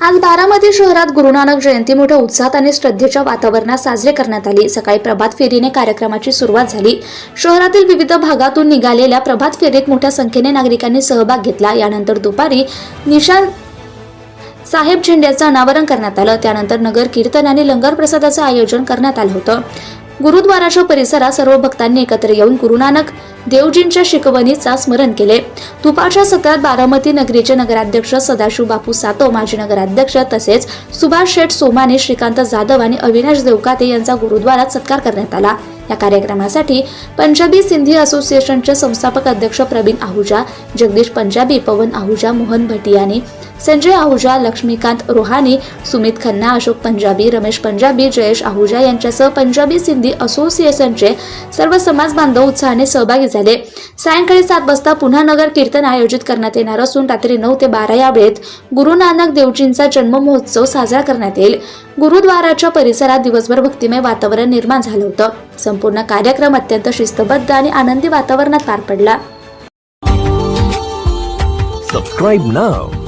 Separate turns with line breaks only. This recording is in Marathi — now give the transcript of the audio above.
आज बारामती शहरात गुरुनानक जयंती मोठ्या उत्साहात आणि श्रद्धेच्या वातावरणात साजरी करण्यात आली. सकाळी प्रभात फेरीने कार्यक्रमाची सुरुवात झाली. शहरातील विविध भागातून निघालेल्या प्रभात फेरीत मोठ्या संख्येने नागरिकांनी सहभाग घेतला. यानंतर दुपारी निशान साहेब झेंड्याचं अनावरण करण्यात आलं. त्यानंतर नगर कीर्तन आणि लंगर प्रसादाचं आयोजन करण्यात आलं होतं. गुरुद्वाराच्या परिसरात सर्व भक्तांनी एकत्र येऊन गुरुनानक देवजींच्या शिकवणीचा स्मरण केले. दुपारच्या सत्रात बारामती नगरीचे नगराध्यक्ष सदाशिव बापू सातो माजी नगराध्यक्ष तसेच सुभाष शेठ सोमाने श्रीकांत जाधव आणि अविनाश देवकाते यांचा गुरुद्वारात सत्कार करण्यात आला. या कार्यक्रमासाठी पंजाबी सिंधी असोसिएशनचे संस्थापक अध्यक्ष प्रवीण आहुजा जगदीश पंजाबी पवन आहुजा मोहन भटियानी संजय आहुजा लक्ष्मीकांत रोहाने सुमित खन्ना अशोक पंजाबी रमेश पंजाबी जयेश आहुजा यांच्यासह पंजाबी सिंधी असोसिएशनचे सर्व समाज बांधव उत्साहाने सहभागी झाले. सायंकाळी सात वाजता पुन्हा नगर कीर्तन आयोजित करण्यात येणार असून रात्री नऊ ते बारा या वेळेत गुरु नानक देवजींचा जन्म महोत्सव साजरा करण्यात येईल. गुरुद्वाराच्या परिसरात दिवसभर भक्तिमय वातावरण निर्माण झालं होतं. संपूर्ण कार्यक्रम अत्यंत शिस्तबद्ध आणि आनंदी वातावरणात पार पडला.
Subscribe now